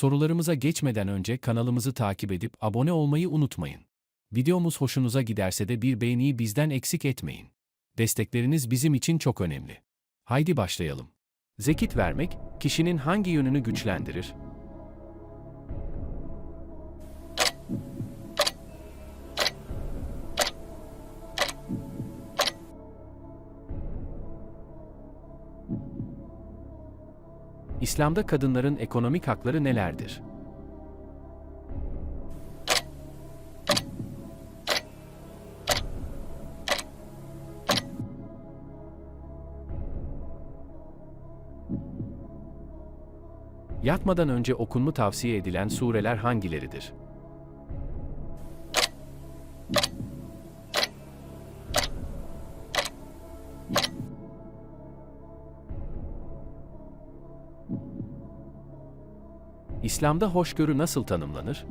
Sorularımıza geçmeden önce kanalımızı takip edip abone olmayı unutmayın. Videomuz hoşunuza giderse de bir beğeniyi bizden eksik etmeyin. Destekleriniz bizim için çok önemli. Haydi başlayalım. Zekit vermek, kişinin hangi yönünü güçlendirir? İslam'da kadınların ekonomik hakları nelerdir? Yatmadan önce okunmu tavsiye edilen sureler hangileridir? İslam'da hoşgörü nasıl tanımlanır?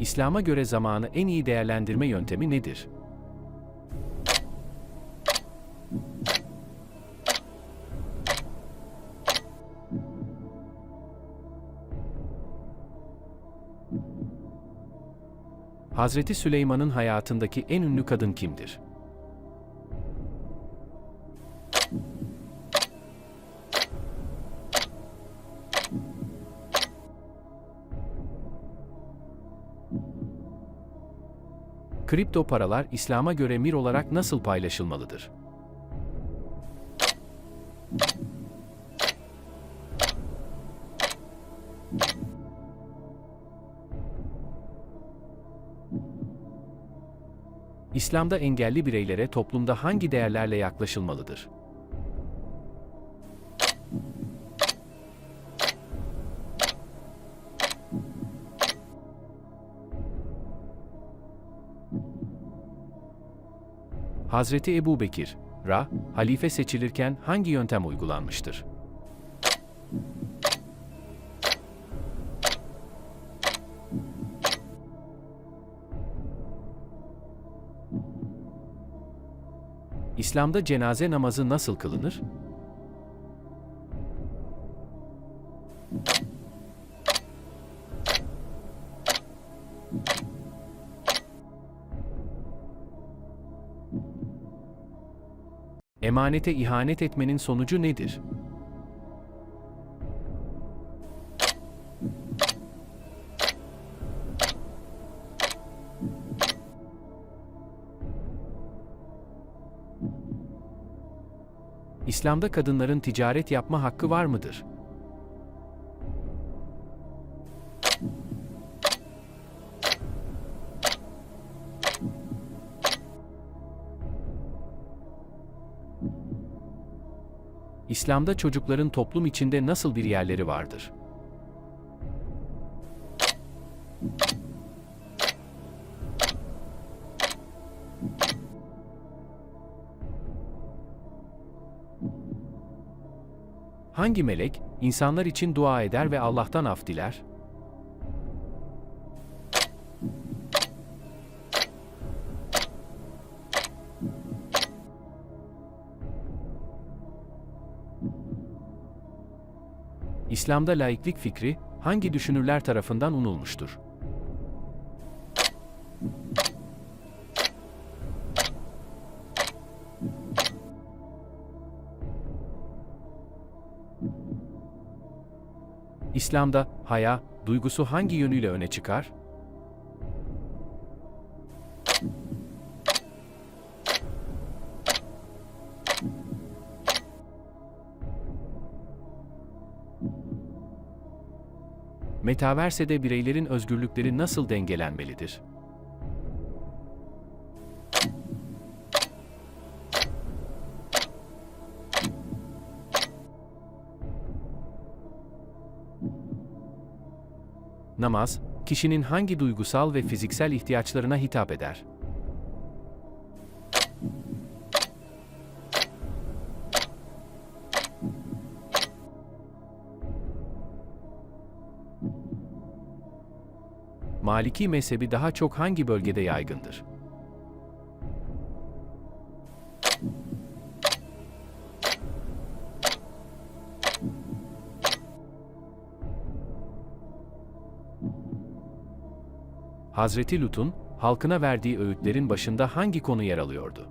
İslam'a göre zamanı en iyi değerlendirme yöntemi nedir? Hazreti Süleyman'ın hayatındaki en ünlü kadın kimdir? Kripto paralar İslam'a göre mir olarak nasıl paylaşılmalıdır? İslam'da engelli bireylere toplumda hangi değerlerle yaklaşılmalıdır? Hazreti Ebu Bekir, Ra, halife seçilirken hangi yöntem uygulanmıştır? İslam'da cenaze namazı nasıl kılınır? Emanete ihanet etmenin sonucu nedir? İslam'da kadınların ticaret yapma hakkı var mıdır? İslam'da çocukların toplum içinde nasıl bir yerleri vardır? Hangi melek insanlar için dua eder ve Allah'tan af diler? İslam'da laiklik fikri hangi düşünürler tarafından unulmuştur? İslam'da haya duygusu hangi yönüyle öne çıkar? Metaverse'de bireylerin özgürlükleri nasıl dengelenmelidir? Namaz, kişinin hangi duygusal ve fiziksel ihtiyaçlarına hitap eder? Maliki mezhebi daha çok hangi bölgede yaygındır? Hazreti Lut'un halkına verdiği öğütlerin başında hangi konu yer alıyordu?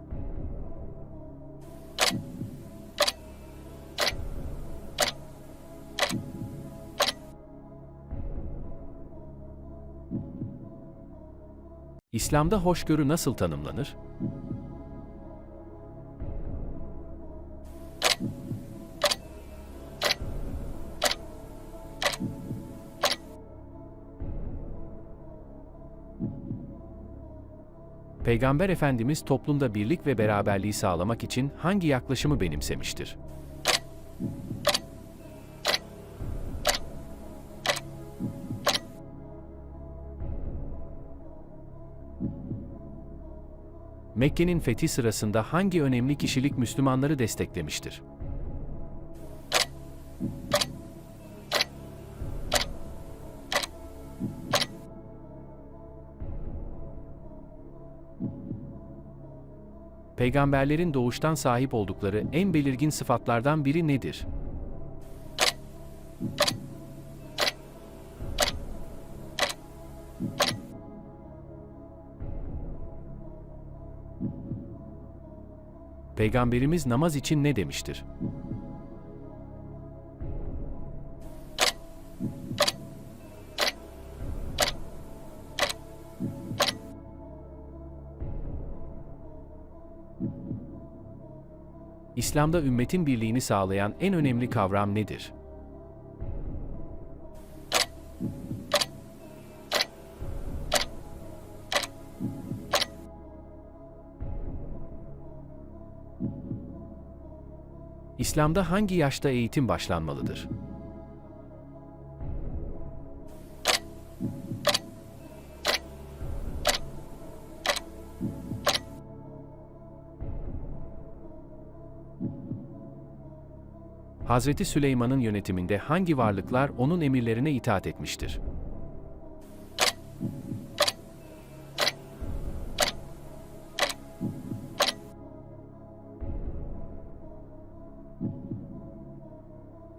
İslam'da hoşgörü nasıl tanımlanır? Peygamber Efendimiz toplumda birlik ve beraberliği sağlamak için hangi yaklaşımı benimsemiştir? Mekke'nin fethi sırasında hangi önemli kişilik Müslümanları desteklemiştir? Peygamberlerin doğuştan sahip oldukları en belirgin sıfatlardan biri nedir? Peygamberimiz namaz için ne demiştir? İslam'da ümmetin birliğini sağlayan en önemli kavram nedir? İslam'da hangi yaşta eğitim başlanmalıdır? Hazreti Süleyman'ın yönetiminde hangi varlıklar onun emirlerine itaat etmiştir?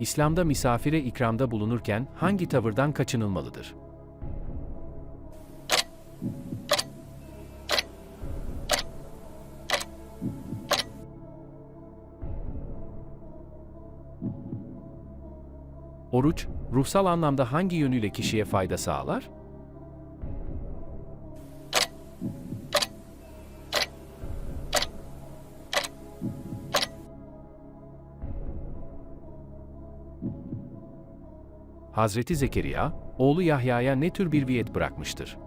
İslam'da misafire ikramda bulunurken hangi tavırdan kaçınılmalıdır? Oruç, ruhsal anlamda hangi yönüyle kişiye fayda sağlar? Hazreti Zekeriya, oğlu Yahya'ya ne tür bir viyet bırakmıştır?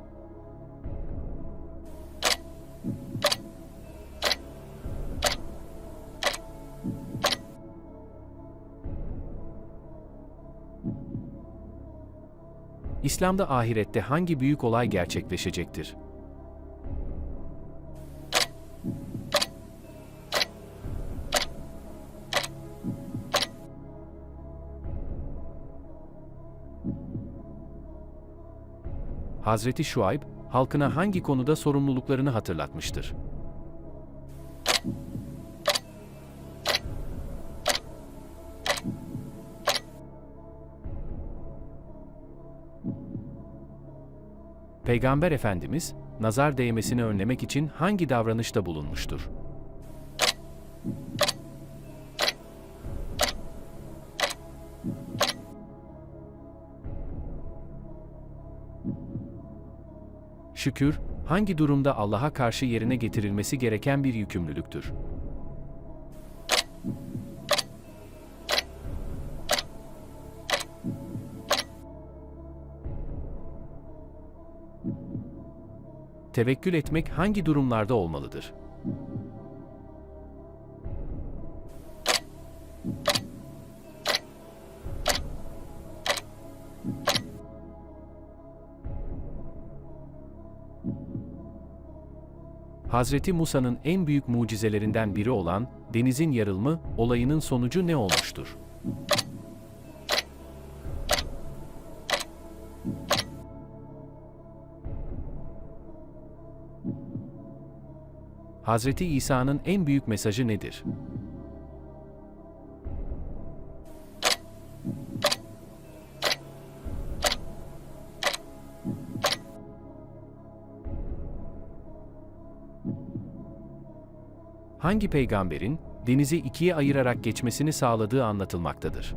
İslam'da ahirette hangi büyük olay gerçekleşecektir? Hazreti Şuayb, halkına hangi konuda sorumluluklarını hatırlatmıştır? Peygamber Efendimiz, nazar değmesini önlemek için hangi davranışta bulunmuştur? Şükür, hangi durumda Allah'a karşı yerine getirilmesi gereken bir yükümlülüktür? Tevekkül etmek hangi durumlarda olmalıdır? Hazreti Musa'nın en büyük mucizelerinden biri olan denizin yarılma olayının sonucu ne olmuştur? Hazreti İsa'nın en büyük mesajı nedir? Hangi peygamberin denizi ikiye ayırarak geçmesini sağladığı anlatılmaktadır?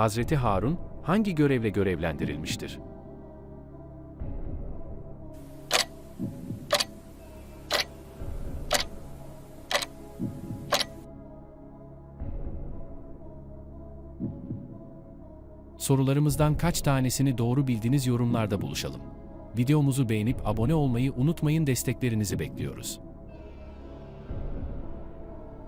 Hazreti Harun hangi görevle görevlendirilmiştir? Sorularımızdan kaç tanesini doğru bildiniz yorumlarda buluşalım. Videomuzu beğenip abone olmayı unutmayın desteklerinizi bekliyoruz.